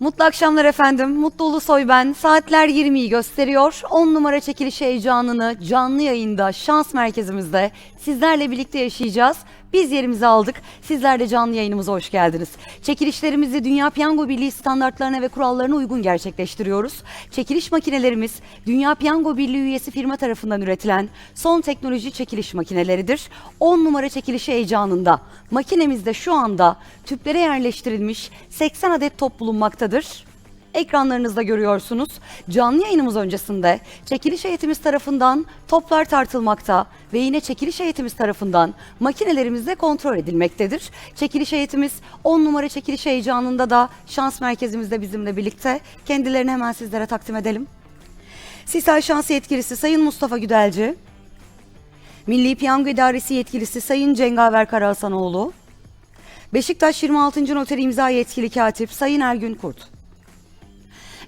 Mutlu akşamlar efendim. Mutlu Ulusoy ben. Saatler 20'yi gösteriyor. 10 numara çekiliş heyecanını canlı yayında şans merkezimizde sizlerle birlikte yaşayacağız. Biz yerimizi aldık. Sizler de canlı yayınımıza hoş geldiniz. Çekilişlerimizi Dünya Piyango Birliği standartlarına ve kurallarına uygun gerçekleştiriyoruz. Çekiliş makinelerimiz Dünya Piyango Birliği üyesi firma tarafından üretilen son teknoloji çekiliş makineleridir. 10 numara çekilişi heyecanında makinemizde şu anda tüplere yerleştirilmiş 80 adet top bulunmaktadır. Ekranlarınızda görüyorsunuz. Canlı yayınımız öncesinde çekiliş heyetimiz tarafından toplar tartılmakta ve yine çekiliş heyetimiz tarafından makinelerimizde kontrol edilmektedir. Çekiliş heyetimiz 10 numara çekiliş heyecanında da şans merkezimizde bizimle birlikte. Kendilerini hemen sizlere takdim edelim. Sisal Şans Yetkilisi Sayın Mustafa Güdelci, Milli Piyango İdaresi Yetkilisi Sayın Cengaver Karahasanoğlu, Beşiktaş 26. Noteri İmza Yetkili Katip Sayın Ergün Kurt.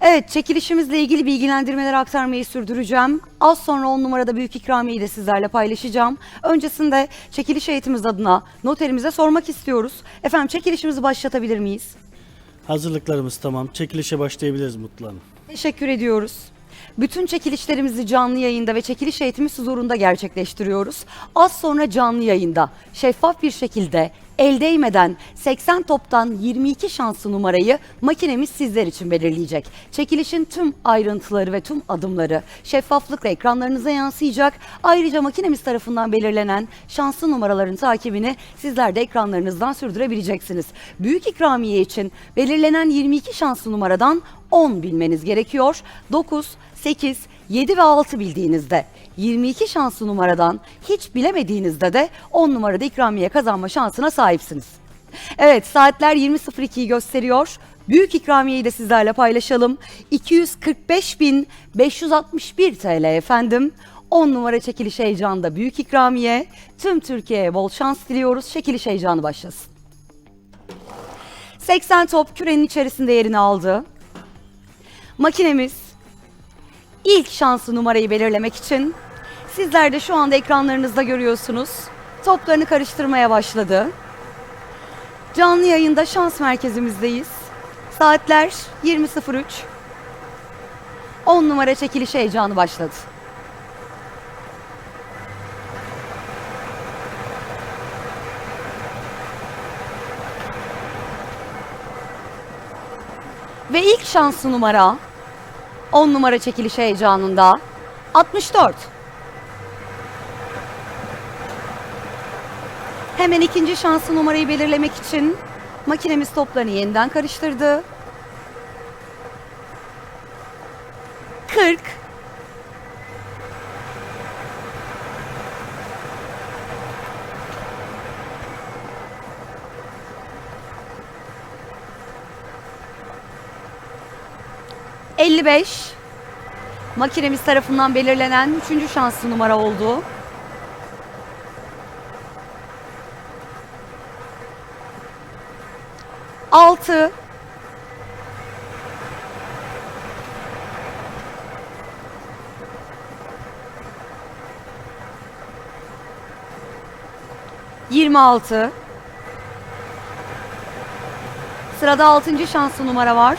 Evet, çekilişimizle ilgili bilgilendirmeleri aktarmayı sürdüreceğim. Az sonra 10 numarada büyük ikramiyeyi de sizlerle paylaşacağım. Öncesinde çekiliş heyetimiz adına noterimize sormak istiyoruz. Efendim çekilişimizi başlatabilir miyiz? Hazırlıklarımız tamam. Çekilişe başlayabiliriz Mutlu Hanım. Teşekkür ediyoruz. Bütün çekilişlerimizi canlı yayında ve çekiliş eğitimi huzurunda gerçekleştiriyoruz. Az sonra canlı yayında şeffaf bir şekilde el değmeden 80 toptan 22 şanslı numarayı makinemiz sizler için belirleyecek. Çekilişin tüm ayrıntıları ve tüm adımları şeffaflıkla ekranlarınıza yansıyacak. Ayrıca makinemiz tarafından belirlenen şanslı numaraların takibini sizler de ekranlarınızdan sürdürebileceksiniz. Büyük ikramiye için belirlenen 22 şanslı numaradan 10 bilmeniz gerekiyor. 9, 8, 7 ve 6 bildiğinizde 22 şanslı numaradan hiç bilemediğinizde de 10 numarada ikramiye kazanma şansına sahipsiniz. Evet saatler 20.02'yi gösteriyor. Büyük ikramiyeyi de sizlerle paylaşalım. 245.561 TL efendim. 10 numara çekiliş heyecanında büyük ikramiye. Tüm Türkiye'ye bol şans diliyoruz. Çekiliş heyecanı başlasın. 80 top kürenin içerisinde yerini aldı. Makinemiz ilk şanslı numarayı belirlemek için sizler de şu anda ekranlarınızda görüyorsunuz. Toplarını karıştırmaya başladı. Canlı yayında şans merkezimizdeyiz. Saatler 20.03. 10 numara çekiliş heyecanı başladı. Ve ilk şanslı numara 10 numara çekiliş heyecanında 64. Hemen ikinci şanslı numarayı belirlemek için makinemiz toplarını yeniden karıştırdı. 40 55 makinemiz tarafından belirlenen üçüncü şanslı numara oldu. Altı. Yirmi altı. Sırada altıncı şanslı numara var.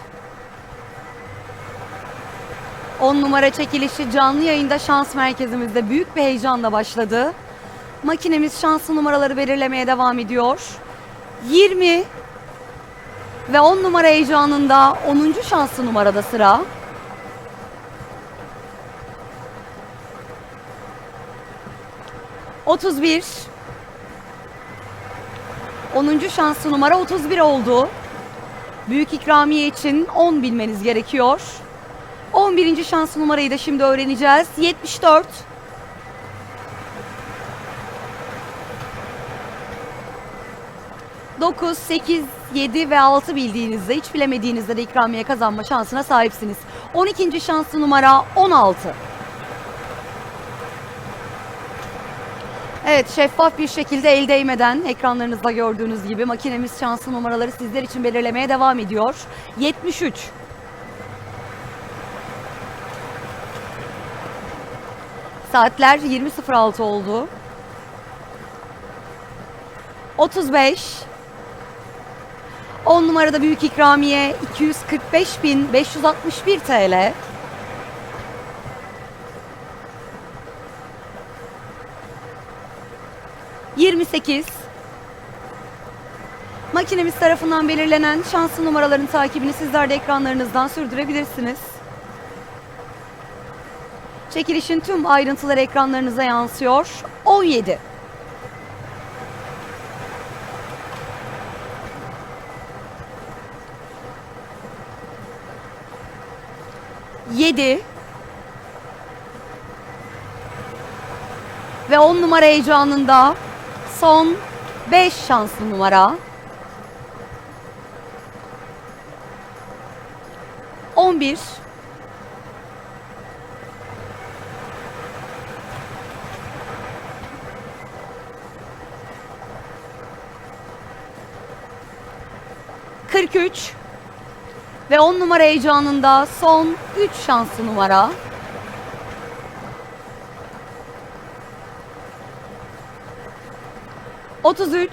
10 numara çekilişi canlı yayında şans merkezimizde büyük bir heyecanla başladı. Makinemiz şanslı numaraları belirlemeye devam ediyor. 20 ve 10 numara heyecanında 10. şanslı numarada sıra. Otuz bir. 10. şanslı numara 31 oldu. Büyük ikramiye için 10 bilmeniz gerekiyor. 11. şanslı numarayı da şimdi öğreneceğiz. 74. Dokuz, sekiz, yedi ve altı bildiğinizde hiç bilemediğinizde de ikramiye kazanma şansına sahipsiniz. 12. şanslı numara 16. Evet şeffaf bir şekilde el değmeden ekranlarınızda gördüğünüz gibi makinemiz şanslı numaraları sizler için belirlemeye devam ediyor. 73. Saatler 20.06 oldu. 35. 10 numarada büyük ikramiye 245.561 TL. 28. Makinemiz tarafından belirlenen şanslı numaraların takibini sizler de ekranlarınızdan sürdürebilirsiniz. Çekilişin tüm ayrıntıları ekranlarınıza yansıyor. 17. Yedi ve 10 numara heyecanında son 5 şanslı numara. 11 43 ve 10 numara heyecanında son 3 şanslı numara. 33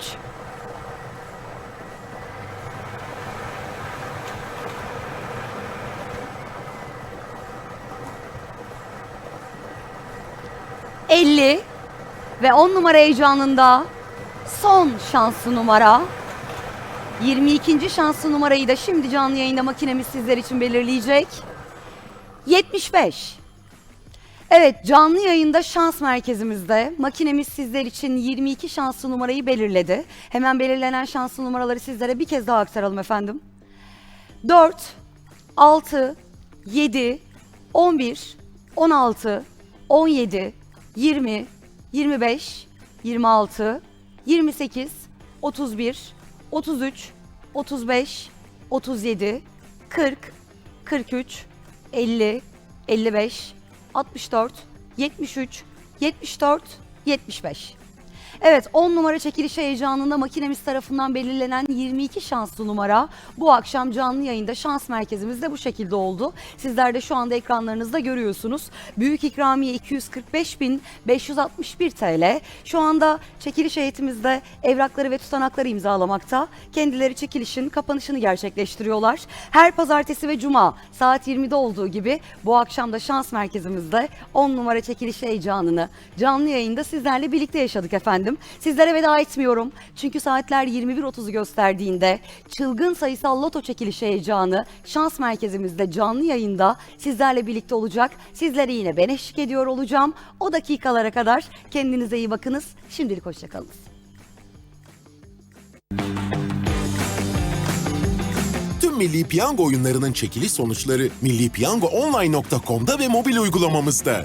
50 ve 10 numara heyecanında son şanslı numara 22. şanslı numarayı da şimdi canlı yayında makinemiz sizler için belirleyecek. 75 Evet canlı yayında şans merkezimizde makinemiz sizler için 22 şanslı numarayı belirledi. Hemen belirlenen şanslı numaraları sizlere bir kez daha aktaralım efendim. 4, 6, 7, 11, 16, 17, 20, 25, 26, 28, 31, 33, 35, 37, 40, 43, 50, 55, 64, 73, 74, 75. Evet 10 numara çekiliş heyecanında makinemiz tarafından belirlenen 22 şanslı numara bu akşam canlı yayında şans merkezimizde bu şekilde oldu. Sizler de şu anda ekranlarınızda görüyorsunuz. Büyük ikramiye 245.561 TL. Şu anda çekiliş heyetimizde evrakları ve tutanakları imzalamakta. Kendileri çekilişin kapanışını gerçekleştiriyorlar. Her pazartesi ve cuma saat 20'de olduğu gibi bu akşam da şans merkezimizde 10 numara çekiliş heyecanını canlı yayında sizlerle birlikte yaşadık efendim. Sizlere veda etmiyorum. Çünkü saatler 21.30'u gösterdiğinde çılgın sayısal loto çekilişi heyecanı şans merkezimizde canlı yayında sizlerle birlikte olacak. Sizlere yine ben eşlik ediyor olacağım. O dakikalara kadar kendinize iyi bakınız. Şimdilik hoşçakalın. Tüm Milli Piyango oyunlarının çekiliş sonuçları millipiyangoonline.com'da ve mobil uygulamamızda.